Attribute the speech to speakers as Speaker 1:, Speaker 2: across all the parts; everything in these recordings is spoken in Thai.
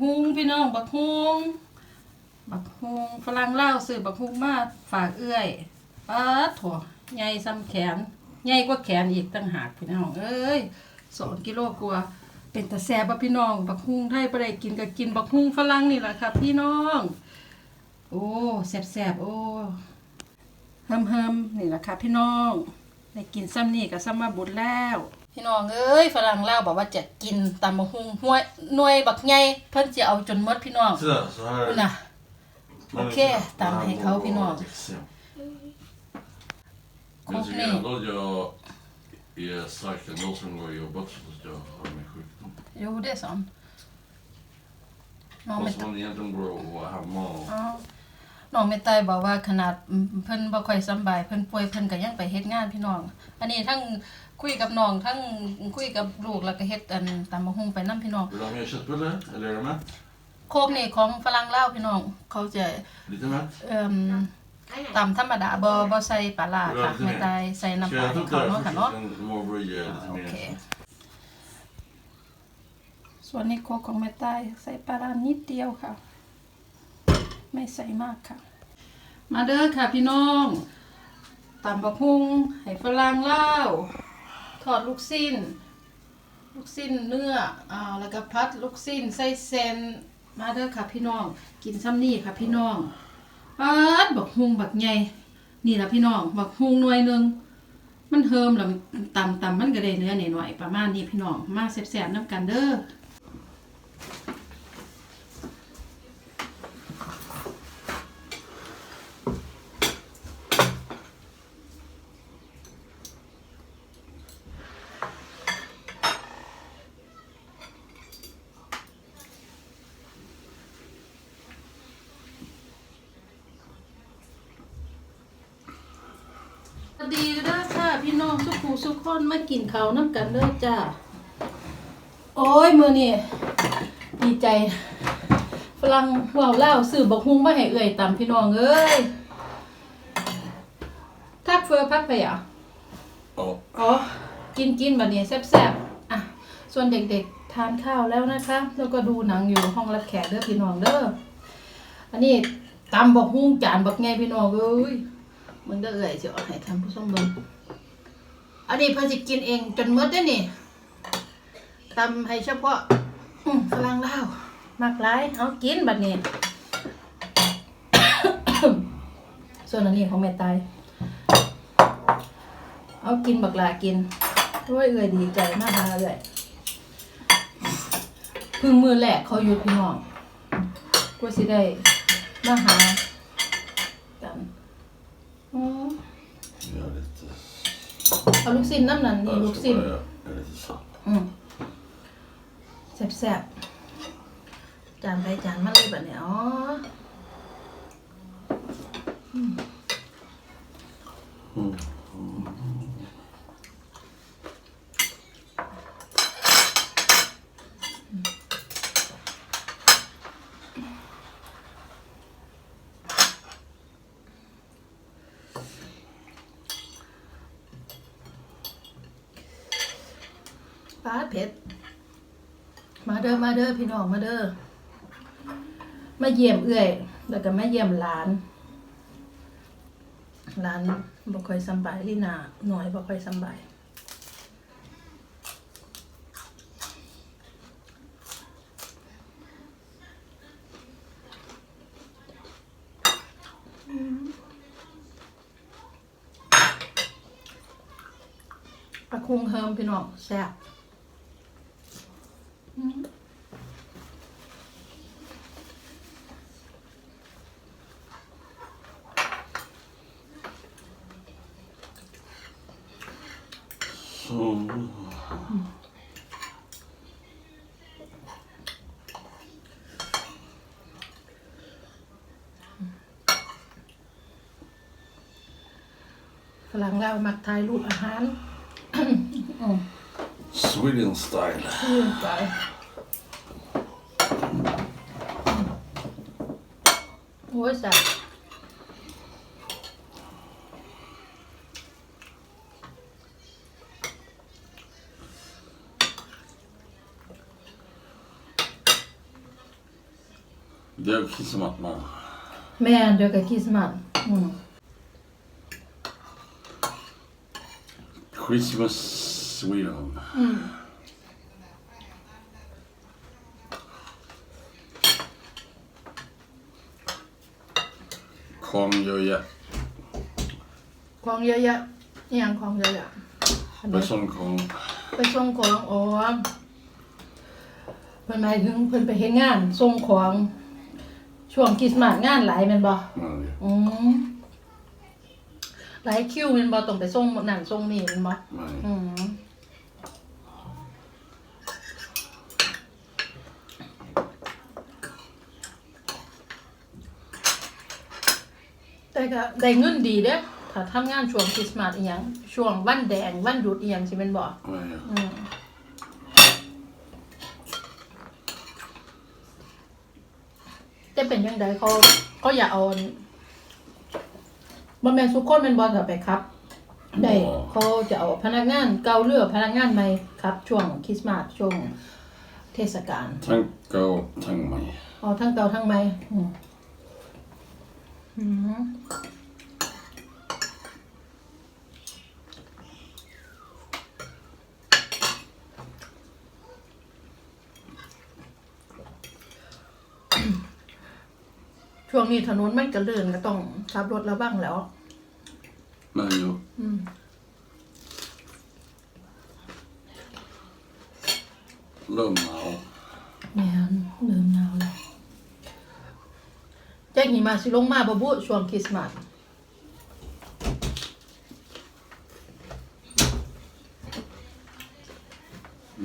Speaker 1: ฮุงพี่น้องบักฮุงบักฮุงฝรั่งเลาซื้อบักฮุงมาฝากเอื้อยป๊าดถั่วใหญ่ซ้ำแขนใหญ่กว่าแขนอีกตั้งหากพี่น้องเอ้ยสองกิโลกว่าเป็นตาแซบพี่น้อง บักฮุงไทยบ่ได้กินก็กินบักฮุงฝรั่งนี่แหละครับพี่น้อง โอ้แซ่บๆโอ้เฮิมๆนี่แหละค่ะพี่น้องได้กินซ้ำนี่ก็ซ้ำมาบุญแล้ว พี่น้องเอ้ยฝรั่งลาวบอกว่าจะกินตำบักฮุงห้วยหน่วยบักใหญ่เพิ่นสิเอาจนหมดพี่น้อง
Speaker 2: Sådär, så här.
Speaker 1: คุณน่ะ
Speaker 2: Men
Speaker 1: Okej,
Speaker 2: det-
Speaker 1: ta med
Speaker 2: han
Speaker 1: kaffe
Speaker 2: var
Speaker 1: nå.
Speaker 2: exem. Men
Speaker 1: Kom
Speaker 2: jag tycker
Speaker 1: ner.
Speaker 2: ändå att jag är starkare än någon som går och jobbat trots att jag har min sjukdom.
Speaker 1: อยู่ได้สอนน้องไม่
Speaker 2: Fast man egentligen går och är hemma och
Speaker 1: อ๋อ น้องไม่ตายบอกว่าขนาดอืมเพิ่นบ่ค่อยสำบายเพิ่นป่วยเพิ่นก็ยังไปเฮ็ดงานพี่น้อง อันนี้ทั้งคุยกับน้องทั้งคุยกับลูกแล้วก็เฮ็ดอันตำบักฮุงไปนํพี่น้อง
Speaker 2: Vill du ha mer köttbullar? Eller är du med?
Speaker 1: โคกนี่ของฝรั่งลาวพี่น้อง เขาจะ
Speaker 2: Lite mätt?
Speaker 1: เอิ่มตำธรรมดาบ่บ่ใส่ปลาร้าค่ะ
Speaker 2: เออ
Speaker 1: ไม่ตายใส่น้ำ
Speaker 2: Ska
Speaker 1: ปลา
Speaker 2: jag
Speaker 1: ให้
Speaker 2: ta upp
Speaker 1: เขา
Speaker 2: det
Speaker 1: เนาะ
Speaker 2: här
Speaker 1: ค่ะ
Speaker 2: först
Speaker 1: เนาะ
Speaker 2: och sen morbror ger lite
Speaker 1: โอ
Speaker 2: mer?
Speaker 1: เค ส่วนนี้โคกของแม่ใต้ใส่ปลาร้านิดเดียวค่ะ ไม่ใส่มากค่ะ มาเด้อค่ะพี่น้องตำบักฮุงให้ฝรั่งเล่าทอดลูกสิ้น ลูกสิ้นเนื้ออ่าแล้วก็พัดลูกสิ้นใส่เซนมาเด้อค่ะพี่น้อง กินซ้ำนี่ค่ะพี่น้องปัดบักฮุงบักใหญ่นี่ละพี่น้องบักฮุงหน่วยหนึ่งมันเฮิมแล้วตำตำมันก็ได้เนื้อหน่อยๆประมาณนี้พี่น้องมาแซ่บๆน้ำกันเด้อ ดีเด้อค่ะ พี่น้องสุขูสุขคนมากินข้าวน้ำกันเด้อจ้า โอ้ยมือนี่ดีใจฝรั่งว่าวเล่าวซื้อบักฮุ้งมาให้เอ่ยตามพี่น้องเอ้ยทักเฟอพักไปอะ
Speaker 2: Ja.
Speaker 1: อ๋อ กินกินแบบนี้แซ่บๆ อะ ส่วนเด็กๆ ทานข้าวแล้วนะคะ แล้วก็ดูหนังอยู่ห้องรับแขกเด้อพี่น้องเด้อ อันนี้ตำบักฮุ้งจานบักไงพี่น้องเอ้ย มึงเด้อเอ่ยสิเอาให้ท่านผู้ชมเบิ่งอันนี้เพิ่นสิกินเองจนหมดเด้นี่ตำให้เฉพาะอืมฝรั่งลาวมากหลายเอากินบัดนี้ ส่วนอันนี้ของแม่ตาย เอากินบักหลากินด้วยเอ่ยดีใจมากเลยพึ่งมือแหลกเขาอยู่พี่น้องกว่าสิได้มาหากันอ๋อ
Speaker 2: Gör lite...
Speaker 1: เอาลูกสิ้นน้ำนั่นนี่
Speaker 2: Jag
Speaker 1: ลูก
Speaker 2: ska
Speaker 1: สิ้น
Speaker 2: bara göra lite så.
Speaker 1: อืมแซ่บๆ จานไปจานมาเลยแบบนี้อ๋อ ปลาเผ็ด มาเด้อมาเด้อพี่น้องมาเด้อมาเยี่ยมเอื้อย แล้วก็มาเยี่ยมหลานหลานบ่ค่อยสบายลีนาหน่อยบ่ค่อยสบายปลาคุงเฮิมพี่น้องแซ่บ ฝรั่งลาวมักถ่ายรูปอาหารอืม
Speaker 2: Sweden style.
Speaker 1: ชื่นใจโอ้ยแซ่บ
Speaker 2: Det är kissemat man.
Speaker 1: แม่นเดี๋ยวกับคริสต์มาสอืม
Speaker 2: Christmas Sweden.
Speaker 1: อืม
Speaker 2: Kom gör jag.
Speaker 1: ของเยอะแยะอหย่างของเยอะแยะอันนี้
Speaker 2: Med sån kom.
Speaker 1: ไปส่งของอ๋อเพิ่นหมายถึงเพิ่นไปเฮ็ดงานส่งของ ช่วงคริสต์มาสงานหลายแม่นบ่
Speaker 2: Nej.
Speaker 1: อืมหลายคิวแม่นบ่ต้องไปส่งนั่นส่งนี่แม่นบ่
Speaker 2: Nej.
Speaker 1: อืมแต่ก็ได้เงินดีเด้ถ้าทำงานช่วงคริสต์มาสอีหยังช่วงวันแดงวันหยุดอีหยังสิแม่นบ่
Speaker 2: Nej.
Speaker 1: อืม จะเป็นยังไงเขาเขาอยากเอาบอแมนสุกคนเป็นบอลต่อไปครับ ได้เขาจะเอาพนักงานเก่าเรือพนักงานใหม่ครับ ช่วงคริสต์มาสช่วงเทศกาล
Speaker 2: Tänk och tänk mig.
Speaker 1: เอาทั้งเก่าทั้งใหม่อืม ช่วงนี้ถนนมันกระเลื่อนก็ต้องขับรถระวังแล้ว
Speaker 2: Men jo.
Speaker 1: อืม
Speaker 2: Lugn now.
Speaker 1: แม่นเริ่มหนาวแล้วแจ้งหิมะสิลงมาบ่บุช่วงคริสต์มาส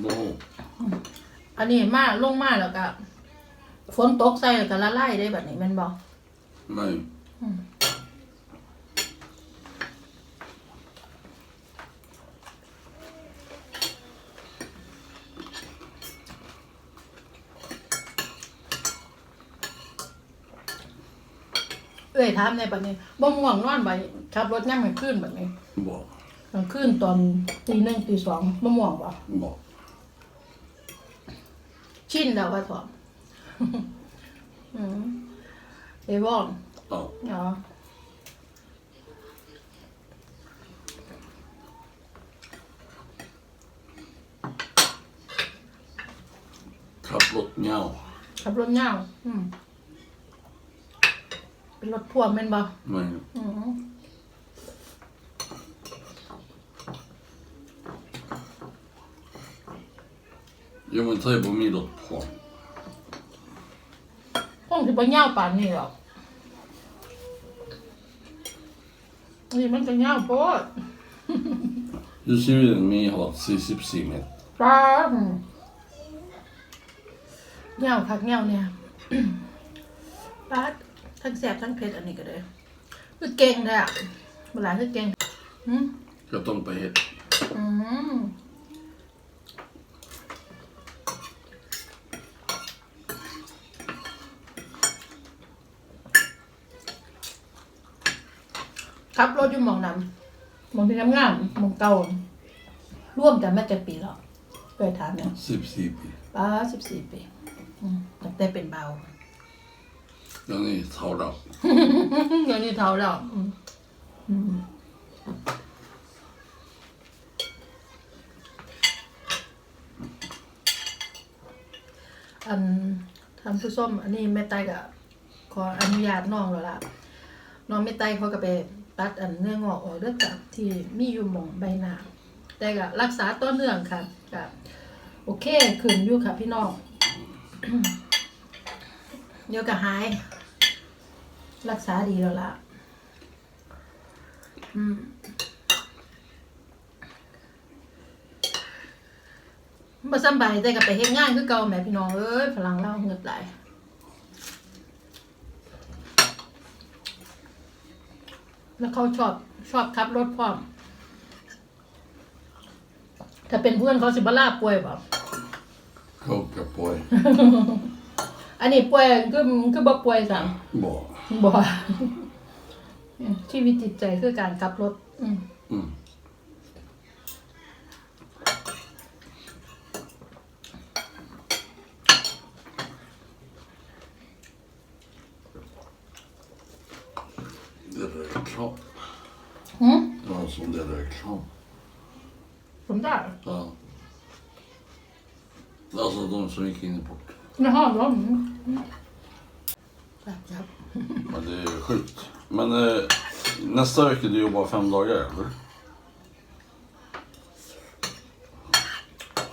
Speaker 2: No.
Speaker 1: อันนี้มาลงมาแล้วก็ ฝนตกใส่แล้วก็ละลายได้แบบนี้แม่นบ่
Speaker 2: Nej.
Speaker 1: เอ้ยถามในบัดนี้บ่ม่วงนอนบ่ขับรถย่ำกลางคืนแบบนี้
Speaker 2: Bra.
Speaker 1: กลางคืนตอนตีหนึ่งตีสองบ่ม่วงบ่
Speaker 2: Bra.
Speaker 1: ชินแล้วว่าถอดอืม เอวอน
Speaker 2: Ja.
Speaker 1: เนาะ
Speaker 2: Kapplott njau.
Speaker 1: ขับรถยาวอืมเป็นรถพ่วงแม่นบ่
Speaker 2: Nej.
Speaker 1: อืม
Speaker 2: Jo men tre på middag på.
Speaker 1: คงสิบ่ยาวปานนี้หรอกนี่มันก็ยาวโพด
Speaker 2: Du ser ju den med har 40 cm.
Speaker 1: ปลาเงาคักเงาเนี่ยปลาทั้งแสบทั้งเผ็ดอันนี้ก็เลยคือเก่งเลยอะเวลาคือเก่งอืม
Speaker 2: Jag tar på het.
Speaker 1: อืม ขับรถอยู่หมองนั้นหมองที่ทำงานหมองเก่าร่วมกันมาจากปีแล้วเคยถามเนี่ย
Speaker 2: 40 cm.
Speaker 1: ป้าสิบสี่ปีอืมตั้งแต่เป็นเบา
Speaker 2: Den är tavla.
Speaker 1: เดี๋ยวนี้เท่าแล้วอืมอืมอันทำผู้ส้ม อันนี้แม่ไตก็ขออนุญาตน้องแล้วล่ะน้องแม่ไตเขาก็ไป ตัดอันเนื้องอกออกเรื่องจากที่มีอยู่หมองใบหน้าแต่ก็รักษาต้นเนื่องค่ะก็โอเคขึ้นอยู่ค่ะพี่น้องเดี๋ยวก็หาย รักษาดีแล้วล่ะอืมบ่สบายแต่ก็ไปเฮ็ดงานคือเก่าแหม่พี่น้องเอ้ยพลังเราเงือบไหลาย แล้วเขาชอบชอบขับรถพร้อม ถ้าเป็นเพื่อนเขาสิบลาป่วยบ่
Speaker 2: Koka på.
Speaker 1: อันนี้ป่วยคือคือบ่ป่วยสั่ง
Speaker 2: Bra.
Speaker 1: บ่ชีวิตจิตใจคือการขับรถ อืม
Speaker 2: Mm. Reklam.
Speaker 1: หืม
Speaker 2: Ja, som det är reklam.
Speaker 1: ผมได้
Speaker 2: Ja. Alltså de som gick in i port.
Speaker 1: ไม่ห้องร้อนแบบจับ
Speaker 2: Men det är sjukt. Men eh, nästa vecka du jobbar fem dagar eller?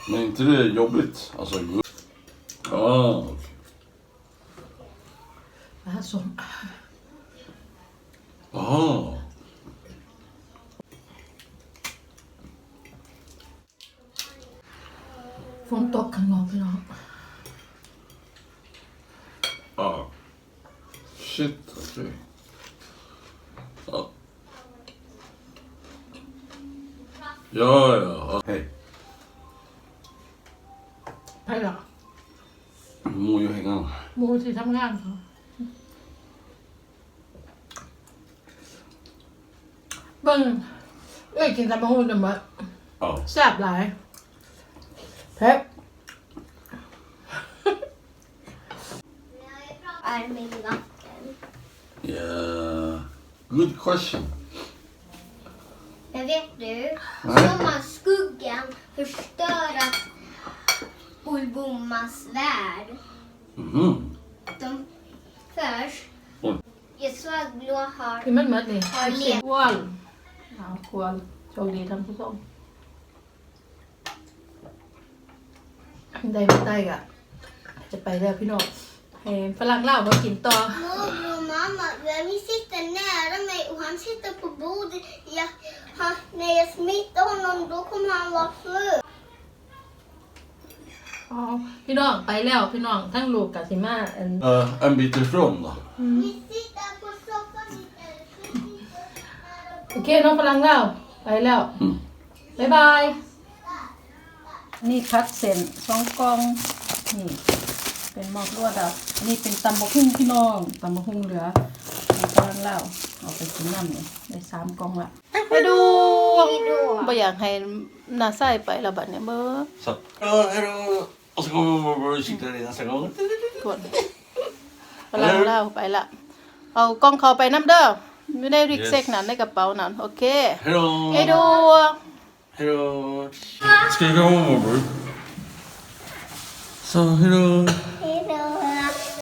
Speaker 2: Men är inte det jobbigt? Alltså, gå- ah, okej.
Speaker 1: มาสม
Speaker 2: Aha.
Speaker 1: ฝนตกข้างนอกพี่น้อง
Speaker 2: Ah. Shit, okej. Ja. Ja, ja. Hej.
Speaker 1: ไปหรอ
Speaker 2: Må ju hänga.
Speaker 1: หมูที่ทำงานเขา บิ่งเอ้ยกินตำมะฮุ่งกันบ่
Speaker 2: Ja.
Speaker 1: แซ่บหลายเพ็บ
Speaker 3: är med vatten.
Speaker 2: Yeah. Good question.
Speaker 3: Men vet du?
Speaker 2: Nej.
Speaker 3: Sommarskuggan förstör Bolbommas värld.
Speaker 2: Mhm.
Speaker 3: De först.
Speaker 2: Oj.
Speaker 3: Jag såg att Blå har
Speaker 1: กินมันหมดนี่
Speaker 3: har
Speaker 1: เสีย
Speaker 3: levt.
Speaker 1: อ้วน เอาควรโชคดีท่านผู้ชมได้ไม่ได้กะจะไปแล้วพี่น้องให้ฝรั่งเล่ามากินต่อ
Speaker 3: Morbror och mamma, vi sitter nära mig och han sitter på bordet. Jag, han, när jag smittar honom då kommer han vara full.
Speaker 1: อ๋อพี่น้องไปแล้วพี่น้องทั้งลูกกับสิมาอัน
Speaker 2: Eh, en bit ifrån då.
Speaker 3: Vi sitter på soffan. vi sitter nära
Speaker 1: โอเคน้องฝรั่งเล่าไปแล้ว
Speaker 2: อืม
Speaker 1: บ๊ายบาย นี่พัดเส้นสองกล่อง นี่ เป็นหมอกลวดอะอันนี้เป็นตำบะหุ่งพี่น้องตำบะหุ่งเหลือน้องฝรั่งเล่าเอาไปกินน้ำนี่ได้สามกล่องละไปดู
Speaker 3: Hejdå.
Speaker 1: บ่อยากให้นาใส่ไปแล้วบัดเนี่ยเบ้อ
Speaker 2: Så. Ja, hejdå. Och så kommer morbror och cyklar in nästa gång.
Speaker 1: ทวนฝรั่งเล่าไปละ เอากล้องเขาไปน้ำเด้อ ไม่ได้ริกเซ็กนั้นในกระเป๋